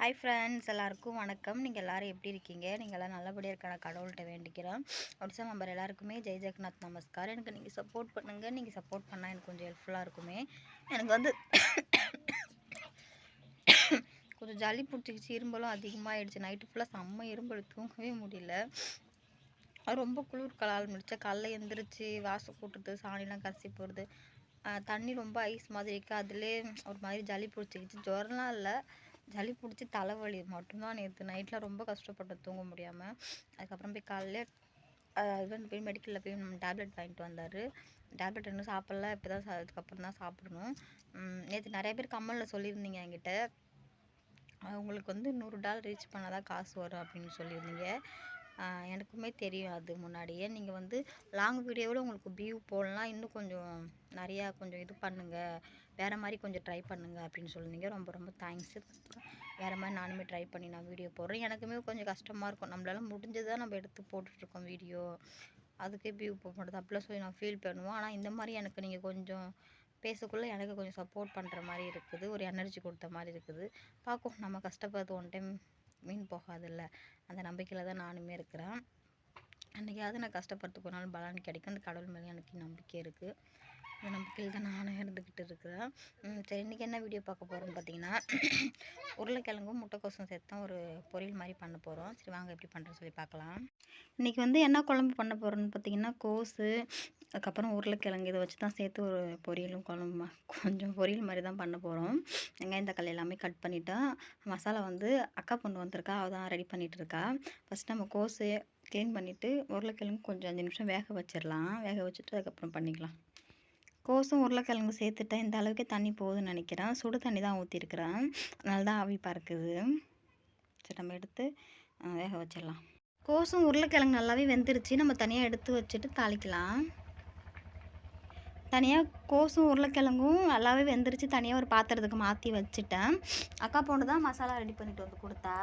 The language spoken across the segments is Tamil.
ஹாய் ஃப்ரெண்ட்ஸ் எல்லாருக்கும் வணக்கம். நீங்கள் எல்லோரும் எப்படி இருக்கீங்க? நீங்கள் எல்லாம் நல்லபடியாக இருக்க நான் கடவுள்கிட்ட வேண்டிக்கிறேன். ஒடிசா நம்பர் எல்லாருக்குமே ஜெய் ஜெகநாத் நமஸ்கார். எனக்கு நீங்கள் சப்போர்ட் பண்ணுங்கள் நீங்கள் சப்போர்ட் பண்ணால் எனக்கு கொஞ்சம் ஹெல்ப்ஃபுல்லாக இருக்குமே. எனக்கு வந்து கொஞ்சம் ஜலி பிடிச்சிக்கிச்சு இரும்பலும் அதிகமாகிடுச்சு நைட்டு ஃபுல்லாக செம்ம இரும்பல் தூங்கவே முடியல. அது ரொம்ப குளிர் கலால் முடிச்சா காலைல எழுந்திரிச்சு வாசல் கூட்டுறது சாணிலாம் கரைச்சி போடுறது. தண்ணி ரொம்ப ஐஸ் மாதிரி இருக்குது அதிலே ஒரு மாதிரி ஜலி பிடிச்சிக்கிச்சு ஜுரம்லாம் இல்லை. சளி பிடிச்சி தலைவலி மட்டும்தான் நேற்று நைட்டில் ரொம்ப கஷ்டப்பட்டு தூங்க முடியாமல் அதுக்கப்புறம் போய் காலையில் ஹஸ்பண்ட் போய் மெடிக்கலில் போய் நம்ம டேப்லெட் வாங்கிட்டு வந்தார். டேப்லெட் இன்னும் சாப்பிடல இப்போ தான் அதுக்கப்புறம் தான் சாப்பிடணும். நேற்று நிறைய பேர் கம்மலில் சொல்லியிருந்தீங்க என்கிட்ட. உங்களுக்கு வந்து நூறு டாலர் ரீச் பண்ணால் தான் காசு வரும் அப்படின்னு சொல்லியிருந்தீங்க. எனக்குமே தெரியும் அது முன்னாடியே. நீங்கள் வந்து லாங் வீடியோவில் உங்களுக்கு வியூ போடலாம். இன்னும் கொஞ்சம் நிறையா கொஞ்சம் இது பண்ணுங்கள் வேறு மாதிரி கொஞ்சம் ட்ரை பண்ணுங்கள் அப்படின்னு சொன்னீங்க ரொம்ப ரொம்ப தேங்க்ஸு வேறு மாதிரி நானுமே ட்ரை பண்ணி நான் வீடியோ போடுறேன். எனக்குமே கொஞ்சம் கஷ்டமாக இருக்கும். நம்மளால முடிஞ்சதாக நம்ம எடுத்து போட்டுட்ருக்கோம் வீடியோ அதுக்கே வியூ போக மாட்டேது அப்படிலாம் சொல்லி நான் ஃபீல் பண்ணுவோம். ஆனால் இந்த மாதிரி எனக்கு நீங்கள் கொஞ்சம் பேசக்குள்ளே எனக்கு கொஞ்சம் சப்போர்ட் பண்ணுற மாதிரி இருக்குது. ஒரு எனர்ஜி கொடுத்த மாதிரி இருக்குது. பார்க்கும் நம்ம கஷ்டப்படுறது ஒன் டைம் மீன் போகாதில்ல. அந்த நம்பிக்கையில் தான் நானுமே இருக்கிறேன். அன்றைக்காவது நான் கஷ்டப்பட்டு போனாலும் பலன் கிடைக்கும். அந்த கடவுள் மேலே எனக்கு நம்பிக்கை இருக்குது இந்த நம்பிக்கையில் தான் நானும் இருந்துக்கிட்டு இருக்கிறேன். சரி இன்றைக்கி என்ன வீடியோ பார்க்க போகிறோம்னு பார்த்தீங்கன்னா உருளைக்கிழங்கும் முட்டைக்கோசும் சேர்த்து தான் ஒரு பொரியல் மாதிரி பண்ண போகிறோம் சரி வாங்க எப்படி பண்ணுறோன்னு சொல்லி பார்க்கலாம். இன்றைக்கி வந்து என்ன குழம்பு பண்ண போகிறோன்னு பார்த்தீங்கன்னா கோஸு அதுக்கப்புறம் உருளைக்கிழங்கு இதை வச்சு தான் சேர்த்து ஒரு பொரியலும் குழம்பு கொஞ்சம் பொரியல் மாதிரி தான் பண்ண போகிறோம் வெங்காயம் தக்காளி எல்லாமே கட் பண்ணிவிட்டேன் மசாலா வந்து அக்கா பொண்ணு வந்திருக்கா அவள் தான் ரெடி பண்ணிகிட்டு இருக்கா. ஃபஸ்ட் நம்ம கோஸு க்ளீன் பண்ணிவிட்டு உருளைக்கிழங்கு கொஞ்சம் அஞ்சு நிமிஷம் வேக வச்சிடலாம். வேக வச்சுட்டு அதுக்கப்புறம் பண்ணிக்கலாம். கோசும் உருளைக்கிழங்கு சேர்த்துட்டேன் இந்த அளவுக்கு தண்ணி போகுதுன்னு நினைக்கிறேன். சுடு தண்ணி தான் ஊற்றிருக்கிறேன் அதனால தான் ஆவி பறக்குது. சரி நம்ம எடுத்து வேக வச்சிடலாம். கோசும் உருளைக்கிழங்கு நல்லாவே வெந்துருச்சு. நம்ம தனியாக எடுத்து வச்சுட்டு தாளிக்கலாம். தனியாக கோசும் உருளைக்கிழங்கும் நல்லாவே வெந்துருச்சு. தனியாக ஒரு பாத்திரத்துக்கு மாற்றி வச்சுட்டேன். அக்கா பொண்ணு தான் மசாலா ரெடி பண்ணிட்டு வந்து கொடுத்தா.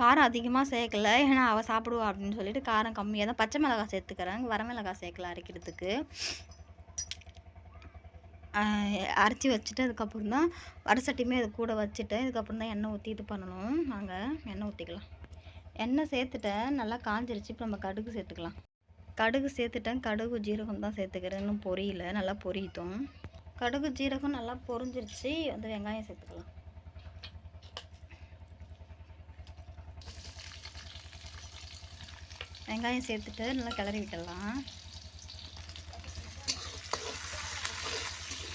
காரம் அதிகமாக சேர்க்கல. ஏன்னா அவள் சாப்பிடுவா அப்படின்னு சொல்லிட்டு காரம் கம்மியாக தான் பச்சை மிளகாய் சேர்த்துக்கிறேன். வரமிளகாய் சேர்க்கல அரைக்கிறதுக்கு. அரைச்சி வச்சுட்டு அதுக்கப்புறம் தான் வரசட்டியுமே அது கூட வச்சுட்டு இதுக்கப்புறம் தான் எண்ணெய் ஊற்றி இது பண்ணணும். நாங்கள் எண்ணெய் ஊற்றிக்கலாம் எண்ணெய் சேர்த்துட்டேன். நல்லா காஞ்சிருச்சு. இப்போ நம்ம கடுகு சேர்த்துக்கலாம். கடுகு சேர்த்துட்டேன். கடுகு ஜீரகம் தான் சேர்த்துக்கிறேன். இன்னும் பொரியல. நல்லா பொரியட்டும். கடுகு ஜீரகம் நல்லா பொரிஞ்சிருச்சு. வந்து வெங்காயம் சேர்த்துக்கலாம். வெங்காயம் சேர்த்துட்டு நல்லா கிளறி விட்டுடலாம்.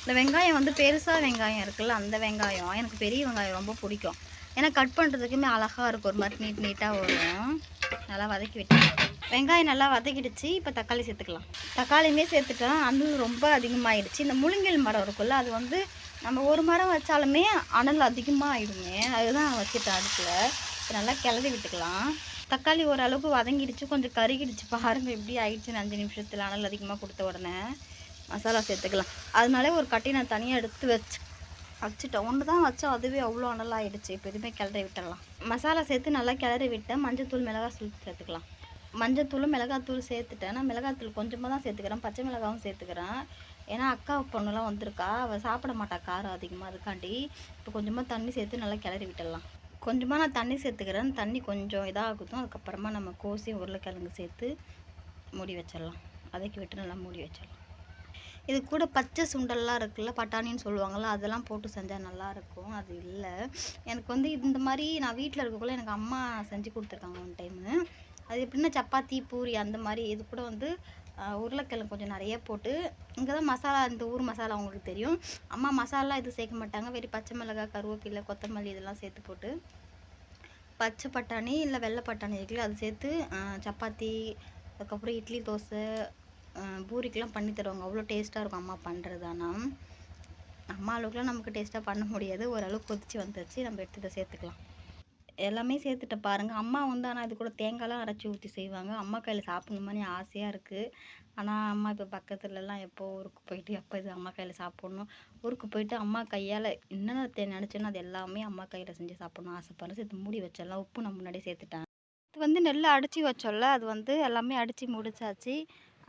இந்த வெங்காயம் வந்து பெருசாக வெங்காயம் இருக்குல்ல அந்த வெங்காயம் எனக்கு பெரிய வெங்காயம் ரொம்ப பிடிக்கும். ஏன்னா கட் பண்ணுறதுக்குமே அழகாக இருக்கும். ஒரு மாதிரி நீட் நீட்டாக வரும். நல்லா வதக்கி விட்டேன் வெங்காயம் நல்லா வதக்கிடுச்சு. இப்போ தக்காளி சேர்த்துக்கலாம். தக்காளியுமே சேர்த்துட்டோம் அது ரொம்ப அதிகமாகிடுச்சு இந்த முழுங்கல் மரம் இருக்குல்ல அது வந்து நம்ம ஒரு மரம் வச்சாலுமே அனல் அதிகமாக ஆகிடுமே அதுதான் வச்சுட்டேன் அடுப்பில். நல்லா கிளறி விட்டுக்கலாம். தக்காளி ஓரளவுக்கு வதங்கிடுச்சு. கொஞ்சம் கருகிடுச்சு. பாருங்கள் எப்படி ஆயிடுச்சுன்னு அஞ்சு நிமிஷத்தில் அனல் அதிகமாக கொடுத்த உடனே. மசாலா சேர்த்துக்கலாம். அதனாலே ஒரு கட்டி நான் தனியாக எடுத்து வச்சு வச்சுட்டேன் ஒன்று தான் வச்சோம் அதுவே அவ்வளோ அனலாகிடுச்சு இப்போ எதுவுமே கிளறி விட்டுடலாம். மசாலா சேர்த்து நல்லா கிளறி விட்டேன். மஞ்சத்தூள் மிளகாத்தூள் சேர்த்துக்கலாம். மஞ்சத்தூளும் மிளகாத்தூள் சேர்த்துட்டேன். நான் மிளகாத்தூள் கொஞ்சமாக தான் சேர்த்துக்கிறேன். பச்சை மிளகாவும் சேர்த்துக்கிறேன். ஏன்னா அக்கா பொண்ணுலாம் வந்திருக்கா. அவள் சாப்பிட மாட்டா. காரம் அதிகமாக அதுக்காண்டி இப்போ கொஞ்சமாக தண்ணி சேர்த்து நல்லா கிளறி விட்டுடலாம். கொஞ்சமாக நான் தண்ணி சேர்த்துக்கிறேன். தண்ணி கொஞ்சம் இதாகுதும் அதுக்கப்புறமா நம்ம கோசி உருளைக்கிழங்கு சேர்த்து மூடி வச்சிடலாம். வதக்கி விட்டு நல்லா மூடி வச்சிடலாம். இது கூட பச்சை சுண்டல்லாம் இருக்குல்ல பட்டாணின்னு சொல்லுவாங்கள்ல அதெல்லாம் போட்டு செஞ்சால் நல்லாயிருக்கும் அது இல்லை. எனக்கு வந்து இந்த மாதிரி நான் வீட்டில் இருக்கக்குள்ள எனக்கு அம்மா செஞ்சு கொடுத்துருக்காங்க ஒன் டைமு அது எப்படின்னா சப்பாத்தி பூரி அந்த மாதிரி இது கூட வந்து உருளைக்கிழங்கு கொஞ்சம் நிறைய போட்டு இங்கே தான் மசாலா இந்த ஊர் மசாலா உங்களுக்கு தெரியும். அம்மா மசாலா இது சேர்க்க மாட்டாங்க. வெறும் பச்சை மிளகாய் கருவேப்பிலை கொத்தமல்லி இதெல்லாம் சேர்த்து போட்டு பச்சை பட்டாணி இல்லை வெள்ளை பட்டாணி இருக்குல்ல அது சேர்த்து சப்பாத்தி அதுக்கப்புறம் இட்லி தோசை பூரிக்கெலாம் பண்ணி தருவாங்க. அவ்வளோ டேஸ்ட்டாக இருக்கும் அம்மா பண்ணுறது ஆனால் அம்மா அளவுக்குலாம் நமக்கு டேஸ்ட்டாக பண்ண முடியாது. ஓரளவுக்கு கொதித்து வந்துச்சு நம்ம எடுத்து இதை சேர்த்துக்கலாம். எல்லாமே சேர்த்துட்ட பாருங்கள் அம்மா வந்து ஆனால் இது கூட தேங்காய்லாம் அரைச்சி ஊற்றி செய்வாங்க. அம்மா கையில் சாப்பிடணுமானே ஆசையாக இருக்குது ஆனால் அம்மா இப்போ பக்கத்துலலாம் எப்போ ஊருக்கு போயிட்டு எப்போ இது அம்மா கையில் சாப்பிட்ணும்? ஊருக்கு போயிட்டு அம்மா கையால் என்னென்ன நினச்சேனோ அது எல்லாமே அம்மா கையில் செஞ்சு சாப்பிட்ணும். ஆசைப்படுறது சேர்த்து மூடி வச்சிடலாம் உப்பு நான் முன்னாடியே சேர்த்துட்டேன். இது வந்து நெல் அடித்து வச்சோல்ல அது வந்து எல்லாமே அடித்து முடிச்சாச்சு.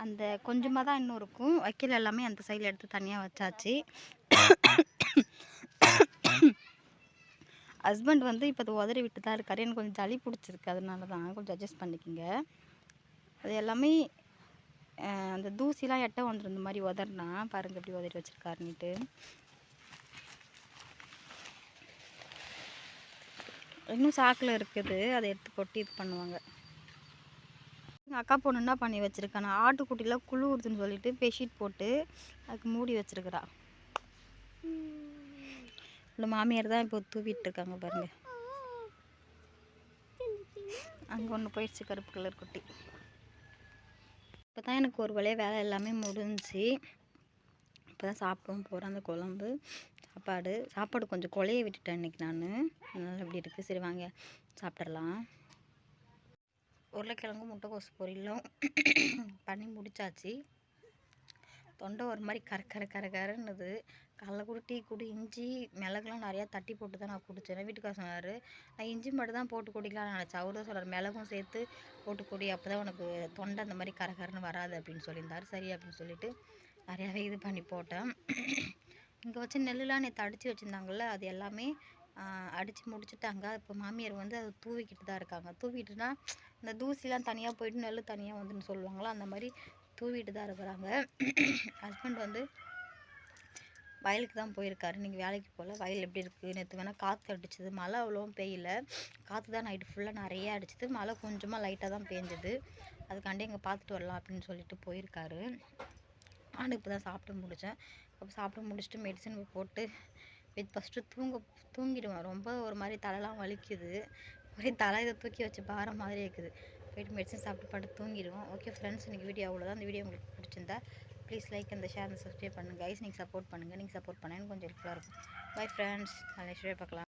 அந்த கொஞ்சமாக தான் இன்னும் இருக்கும். வைக்கல் எல்லாமே அந்த சைடில் எடுத்து தனியாக வச்சாச்சு. ஹஸ்பண்ட் வந்து இப்போ அது உதறி விட்டு தான் இருக்கார். எனக்கு கொஞ்சம் ஜளி பிடிச்சிருக்கு. அதனால தான் கொஞ்சம் அட்ஜஸ்ட் பண்ணிக்கோங்க. அது எல்லாமே அந்த தூசிலாம் எட்ட வந்துருந்த இந்த மாதிரி உதறினா பாருங்க எப்படி உதறி வச்சிருக்காருன்னுட்டு. இன்னும் சாக்கில் இருக்குது. அதை எடுத்து கொட்டி இது பண்ணுவாங்க. எங்கள் அக்கா பொண்ணு என்ன பண்ணி வச்சிருக்கா? நான் ஆட்டுக்குட்டிலாம் குளிருதுன்னு சொல்லிட்டு பெட்ஷீட் போட்டு அதுக்கு மூடி வச்சிருக்கிறா. இல்லை மாமியார் தான் இப்போ தூவிட்டு இருக்காங்க அங்கே ஒன்று போயிடுச்சு கருப்பு கலர் குட்டி. இப்போ தான் எனக்கு ஒரு வழியாக வேலை எல்லாமே முடிஞ்சுச்சு இப்போ தான் சாப்பிடவும் போகிறேன் அந்த குழம்பு சாப்பாடு. சாப்பாடு கொஞ்சம் கொலையை விட்டுட்டேன் இன்றைக்கி நான். அதனால் இப்படி இருக்குது சரி வாங்க சாப்பிட்றலாம் உருளைக்கிழங்கும் முட்டைக்கோசு பொரியலும் பண்ணி முடிச்சாச்சு. தொண்டை ஒரு மாதிரி கர கர கர கரன்னுது. காலைல கூட டீ குடி இஞ்சி மிளகுலாம் நிறையா தட்டி போட்டு தான் நான் குடித்தேன் வீட்டுக்கார சொன்னார் நான் இஞ்சி மட்டும் தான் போட்டு குடிக்கலாம்னு நினச்சேன். அவர் தான் சொன்னார் மிளகும் சேர்த்து போட்டு குடி அப்போ தான் உனக்கு தொண்டை அந்த மாதிரி கர கரன்னு வராது அப்படின்னு சொல்லியிருந்தார். சரி அப்படின்னு சொல்லிட்டு நிறையாவே இது பண்ணி போட்டேன். இங்கே வச்ச நெல்லுலாம் நேற்று அடித்து வச்சுருந்தாங்கல்ல அது எல்லாமே அடித்து முடிச்சுட்டாங்க இப்போ மாமியார் வந்து அதை தூவிக்கிட்டு தான் இருக்காங்க. தூவிட்டுனா இந்த தூசிலாம் தனியாக போயிட்டு நெல் தனியாக வந்துன்னு சொல்லுவாங்களா அந்த மாதிரி தூவிட்டு தான் இருக்கிறாங்க. ஹஸ்பண்ட் வந்து வயலுக்கு தான் போயிருக்காரு. நீங்கள் வேலைக்கு போகல வயல் எப்படி இருக்குது நேற்று வேணால் காற்று அடிச்சது. மழை அவ்வளோவும் பெய்யல. காற்று தான் நைட்டு ஃபுல்லாக நிறையா அடிச்சிது. மழை கொஞ்சமாக லைட்டாக தான் பேஞ்சது. அதுக்காண்டி இங்கே பார்த்துட்டு வரலாம் அப்படின்னு சொல்லிட்டு போயிருக்காரு. நானும் இப்போ தான் சாப்பிட்டு முடித்தேன் அப்போ சாப்பிட்டு முடிச்சுட்டு மெடிசன் போட்டு வித் ஃபஸ்ட்டு தூங்க தூங்கிடுவேன். ரொம்ப ஒரு மாதிரி தலைலாம் வலிக்குது. ஒரே தலை இதை தூக்கி வச்சு பாரம் மாதிரி இருக்குது. போயிட்டு மெடிசன் சாப்பிட்டு பாட்டு தூங்கிடுவோம். ஓகே ஃப்ரெண்ட்ஸ் இன்றைக்கி வீடியோ அவ்வளோதான் இந்த வீடியோ உங்களுக்கு பிடிச்சிருந்தா ப்ளீஸ் லைக் அந்த ஷேர் அந்த சப்ஸ்கிரைப் பண்ணுங்கள் கைஸ் நீங்கள் சப்போர்ட் பண்ணுங்கள் நீங்கள் சப்போர்ட் பண்ணேன்னு கொஞ்சம் ஹெல்ப்ஃபுல்லாக இருக்கும். பை ஃப்ரெண்ட்ஸ் நல்ல வீடியோ பார்க்கலாம்.